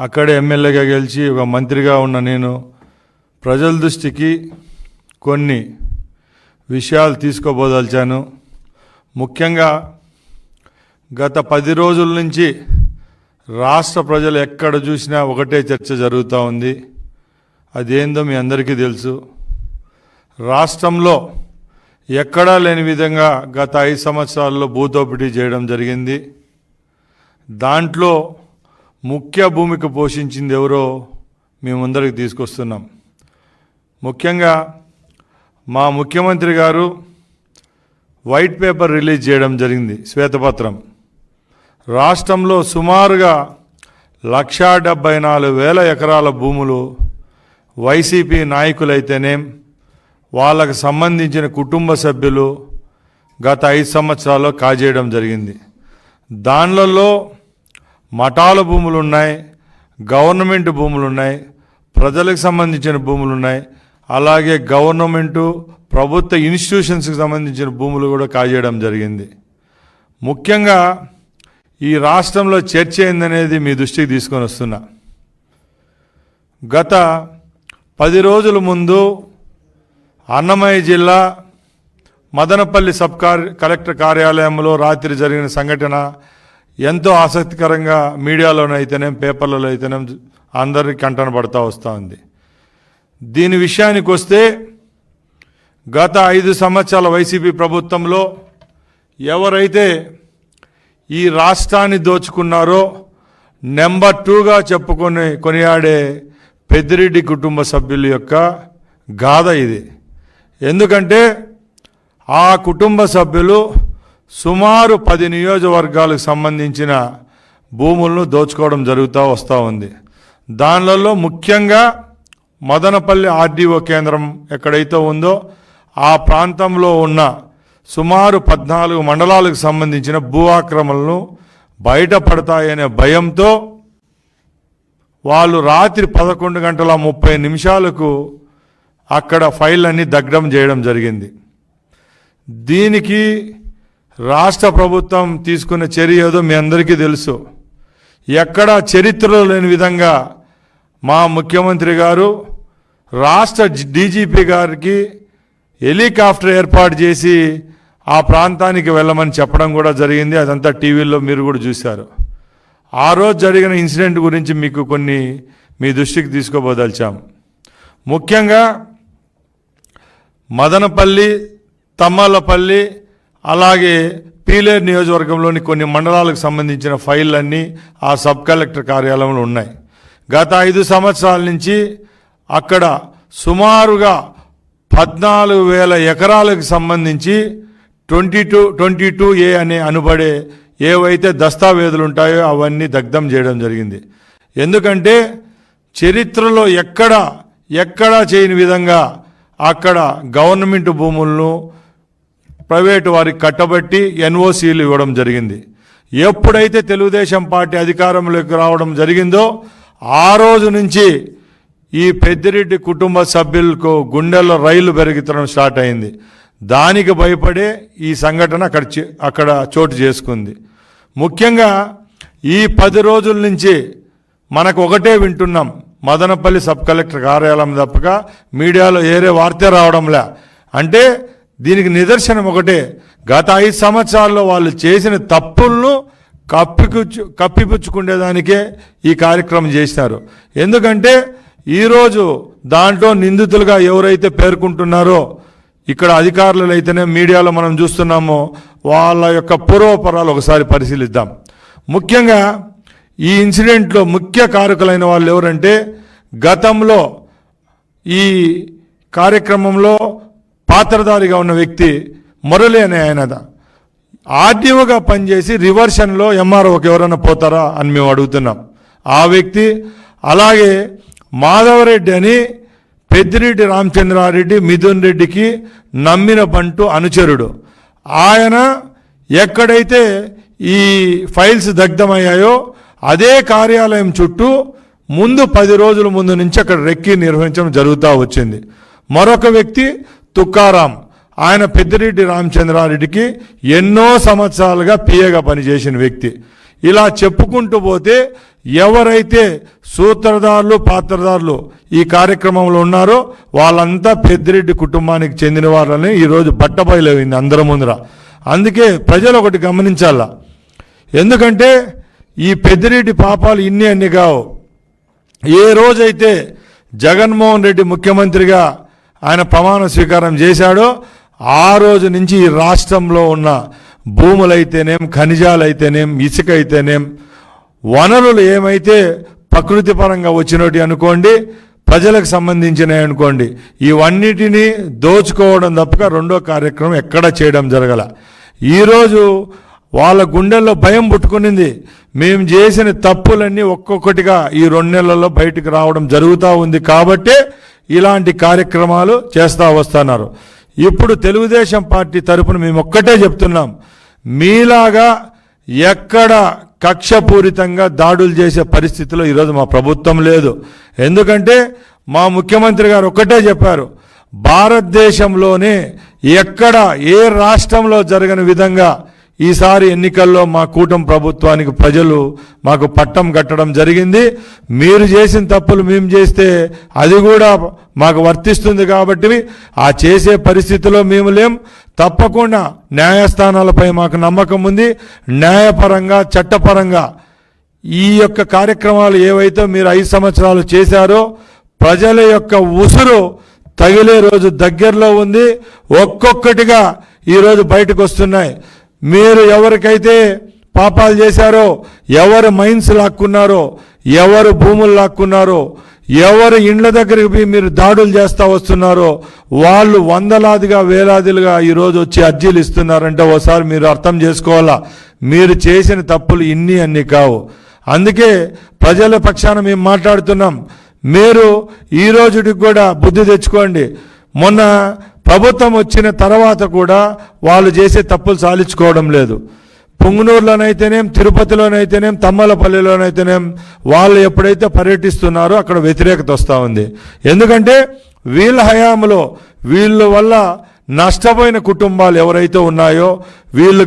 అక్కడ ఎమ్మెల్యేగా గెలిచి ఒక మంత్రిగా ఉన్న నేను ప్రజల దృష్టికి కొన్ని విషయాలు తీసుకోబోదలిచాను. ముఖ్యంగా గత పది రోజుల నుంచి రాష్ట్ర ప్రజలు ఎక్కడ చూసినా ఒకటే చర్చ జరుగుతూ ఉంది. అదేందో మీ అందరికీ తెలుసు. రాష్ట్రంలో ఎక్కడా లేని విధంగా గత ఐదు సంవత్సరాల్లో భూదోపిడీ చేయడం జరిగింది. దాంట్లో ముఖ్య భూమిక పోషించింది ఎవరో మేము తీసుకొస్తున్నాం. ముఖ్యంగా మా ముఖ్యమంత్రి గారు వైట్ పేపర్ రిలీజ్ చేయడం జరిగింది శ్వేతపత్రం. రాష్ట్రంలో సుమారుగా లక్షా డెబ్బై నాలుగు వేల ఎకరాల భూములు వైసీపీ నాయకులైతేనేం వాళ్ళకు సంబంధించిన కుటుంబ సభ్యులు గత ఐదు సంవత్సరాల్లో కాజేయడం జరిగింది. దానిలలో మఠాల భూములు ఉన్నాయి గవర్నమెంట్ భూములు ఉన్నాయి ప్రజలకు సంబంధించిన భూములు ఉన్నాయి అలాగే గవర్నమెంటు ప్రభుత్వ ఇన్స్టిట్యూషన్స్కి సంబంధించిన భూములు కూడా కాజేయడం జరిగింది. ముఖ్యంగా ఈ రాష్ట్రంలో చర్చ అయిందనేది మీ దృష్టికి తీసుకొని వస్తున్నా. గత పది రోజుల ముందు అన్నమయ్య జిల్లా మదనపల్లి సబ్ కార్ కలెక్టర్ కార్యాలయంలో రాత్రి జరిగిన సంఘటన ఎంతో ఆసక్తికరంగా మీడియాలోనైతేనేం పేపర్లలో అయితేనేం అందరికీ కంటన పడతా వస్తూ ఉంది. దీని విషయానికి వస్తే గత ఐదు సంవత్సరాల వైసీపీ ప్రభుత్వంలో ఎవరైతే ఈ రాష్ట్రాన్ని దోచుకున్నారో నెంబర్ టూగా చెప్పుకొని కొనియాడే పెద్దిరెడ్డి కుటుంబ సభ్యుల యొక్క గాథ ఇది. ఎందుకంటే ఆ కుటుంబ సభ్యులు సుమారు పది నియోజకవర్గాలకు సంబంధించిన భూములను దోచుకోవడం జరుగుతూ వస్తూ ఉంది. దానిలలో ముఖ్యంగా మదనపల్లి ఆర్డీఓ కేంద్రం ఎక్కడైతే ఉందో ఆ ప్రాంతంలో ఉన్న సుమారు పద్నాలుగు మండలాలకు సంబంధించిన భూ ఆక్రమణలు బయటపడతాయనే భయంతో వాళ్ళు రాత్రి పదకొండు గంటల ముప్పై నిమిషాలకు అక్కడ ఫైల్ అన్ని దగ్ధం చేయడం జరిగింది. దీనికి రాష్ట్ర ప్రభుత్వం తీసుకున్న చర్య ఏదో మీ అందరికీ తెలుసు. ఎక్కడ చరిత్రలో లేని విధంగా మా ముఖ్యమంత్రి గారు రాష్ట్ర డీజీపీ గారికి హెలికాప్టర్ ఏర్పాటు చేసి ఆ ప్రాంతానికి వెళ్ళమని చెప్పడం కూడా జరిగింది. అదంతా టీవీలో మీరు కూడా చూశారు. ఆ రోజు జరిగిన ఇన్సిడెంట్ గురించి మీకు కొన్ని మీ దృష్టికి తీసుకోబోదలిచాం ముఖ్యంగా మదనపల్లి తమ్మలపల్లి అలాగే పీలేరు నియోజకవర్గంలోని కొన్ని మండలాలకు సంబంధించిన ఫైళ్ళన్నీ ఆ సబ్ కలెక్టర్ కార్యాలయంలో ఉన్నాయి. గత ఐదు సంవత్సరాల నుంచి అక్కడ సుమారుగా పద్నాలుగు వేల ఎకరాలకు సంబంధించి twenty two twenty two A అనే అనుబడే ఏవైతే దస్తావేజులు ఉంటాయో అవన్నీ దగ్ధం చేయడం జరిగింది. ఎందుకంటే చరిత్రలో ఎక్కడ ఎక్కడా చేయని విధంగా అక్కడ గవర్నమెంట్ భూములను ప్రైవేటు వారికి కట్టబట్టి ఎన్ఓసీలు ఇవ్వడం జరిగింది. ఎప్పుడైతే తెలుగుదేశం పార్టీ అధికారంలోకి రావడం జరిగిందో ఆ రోజు నుంచి ఈ పెద్దిరెడ్డి కుటుంబ సభ్యులకు గుండెల్లో రైలు పెరుగుతడం స్టార్ట్ అయింది. దానికి భయపడే ఈ సంఘటన అక్కడ అక్కడ చోటు చేసుకుంది. ముఖ్యంగా ఈ పది రోజుల నుంచి మనకు ఒకటే వింటున్నాం. మదనపల్లి సబ్ కలెక్టర్ కార్యాలయం తప్పక మీడియాలో ఏరే వార్త రావడంలే. అంటే దీనికి నిదర్శనం ఒకటే. గత ఐదు సంవత్సరాల్లో వాళ్ళు చేసిన తప్పులను కప్పిపుచ్చు కప్పిపుచ్చుకునేదానికే ఈ కార్యక్రమం చేసినారు ఎందుకంటే ఈరోజు దాంట్లో నిందితులుగా ఎవరైతే పేర్కొంటున్నారో ఇక్కడ అధికారులు అయితేనే మీడియాలో మనం చూస్తున్నామో వాళ్ళ యొక్క పూర్వపరాలు ఒకసారి పరిశీలిద్దాం. ముఖ్యంగా ఈ ఇన్సిడెంట్లో ముఖ్య కారకులైన వాళ్ళు ఎవరంటే గతంలో ఈ కార్యక్రమంలో పాత్రధారిగా ఉన్న వ్యక్తి మురళి అనే ఆయనద. ఆర్డీఓగా పనిచేసి రివర్షన్లో ఎంఆర్ఓకి ఎవరైనా పోతారా అని మేము అడుగుతున్నాం. ఆ వ్యక్తి అలాగే మాధవరెడ్డి అని పెద్దిరెడ్డి రామచంద్రారెడ్డి మిథున్ రెడ్డికి నమ్మిన బంటు అనుచరుడు. ఆయన ఎక్కడైతే ఈ ఫైల్స్ దగ్ధమయ్యాయో అదే కార్యాలయం చుట్టూ ముందు పది రోజుల ముందు నుంచి అక్కడ రెక్కి నిర్వహించడం జరుగుతూ వచ్చింది. మరొక వ్యక్తి తుకారాం. ఆయన పెద్దిరెడ్డి రామచంద్రారెడ్డికి ఎన్నో సంవత్సరాలుగా పిఏగా పనిచేసిన వ్యక్తి. ఇలా చెప్పుకుంటూ పోతే ఎవరైతే సూత్రధారులు పాత్రధారులు ఈ కార్యక్రమంలో ఉన్నారో వాళ్ళంతా పెద్దిరెడ్డి కుటుంబానికి చెందిన వాళ్ళని ఈరోజు బట్టబయలైంది అందరి ముందర. అందుకే ప్రజలు ఒకటి గమనించాల. ఎందుకంటే ఈ పెద్దిరెడ్డి పాపాలు ఇన్ని అన్ని కావు. ఏ రోజైతే జగన్మోహన్ రెడ్డి ముఖ్యమంత్రిగా ఆయన ప్రమాణ స్వీకారం చేశాడో ఆ రోజు నుంచి ఈ రాష్ట్రంలో ఉన్న భూములైతేనేం ఖనిజాలైతేనేం ఇసుక అయితేనేం వనరులు ఏమైతే ప్రకృతి పరంగా వచ్చినట్టు అనుకోండి ప్రజలకు సంబంధించినవి అనుకోండి ఇవన్నిటినీ దోచుకోవడం తప్పక రెండో కార్యక్రమం ఎక్కడ చేయడం జరగల. ఈరోజు వాళ్ళ గుండెల్లో భయం పుట్టుకునింది. మేము చేసిన తప్పులన్నీ ఒక్కొక్కటిగా ఈ రెండు నెలల్లో బయటకు రావడం జరుగుతూ ఉంది కాబట్టే ఇలాంటి కార్యక్రమాలు చేస్తూ వస్తున్నారు. ఇప్పుడు తెలుగుదేశం పార్టీ తరపున మేము ఒక్కటే చెప్తున్నాం. మీలాగా ఎక్కడ కక్షపూరితంగా దాడులు చేసే పరిస్థితిలో ఈరోజు మా ప్రభుత్వం లేదు. ఎందుకంటే మా ముఖ్యమంత్రి గారు ఒక్కటే చెప్పారు. భారతదేశంలోనే ఎక్కడ ఏ రాష్ట్రంలో జరగని విధంగా ఈసారి ఎన్నికల్లో మా కూటమి ప్రభుత్వానికి ప్రజలు మాకు పట్టం కట్టడం జరిగింది. మీరు చేసిన తప్పులు మేము చేస్తే అది కూడా మాకు వర్తిస్తుంది కాబట్టి ఆ చేసే పరిస్థితిలో మేము లేం. తప్పకుండా న్యాయస్థానాలపై మాకు నమ్మకం ఉంది. న్యాయపరంగా చట్టపరంగా ఈ యొక్క కార్యక్రమాలు ఏవైతే మీరు ఐదు సంవత్సరాలు చేశారో ప్రజల యొక్క ఉసురు తగిలే రోజు దగ్గరలో ఉంది. ఒక్కొక్కటిగా ఈరోజు బయటకు వస్తున్నాయి. మీరు ఎవరికైతే పాపాలు చేశారో ఎవరు మైన్స్ లాక్కున్నారో ఎవరు భూములు లాక్కున్నారో ఎవరు ఇండ్ల దగ్గరికి పోయి మీరు దాడులు చేస్తూ వస్తున్నారో వాళ్ళు వందలాదిగా వేలాదిలుగా ఈరోజు వచ్చి అర్జీలు ఇస్తున్నారంటే ఒకసారి మీరు అర్థం చేసుకోవాలా? మీరు చేసిన తప్పులు ఇన్ని అన్ని కావు. అందుకే ప్రజల పక్షాన మేము మాట్లాడుతున్నాం. మీరు ఈ రోజుకి కూడా బుద్ధి తెచ్చుకోండి. మొన్న ప్రభుత్వం వచ్చిన తర్వాత కూడా వాళ్ళు చేసే తప్పులు సాలించుకోవడం లేదు. పొంగునూరులోనైతేనేం తిరుపతిలోనైతేనేం తమ్మలపల్లిలోనైతేనేం వాళ్ళు ఎప్పుడైతే పర్యటిస్తున్నారో అక్కడ వ్యతిరేకత వస్తూ ఉంది. ఎందుకంటే వీళ్ళ హయాంలో వీళ్ళ వల్ల నష్టపోయిన కుటుంబాలు ఎవరైతే ఉన్నాయో వీళ్ళు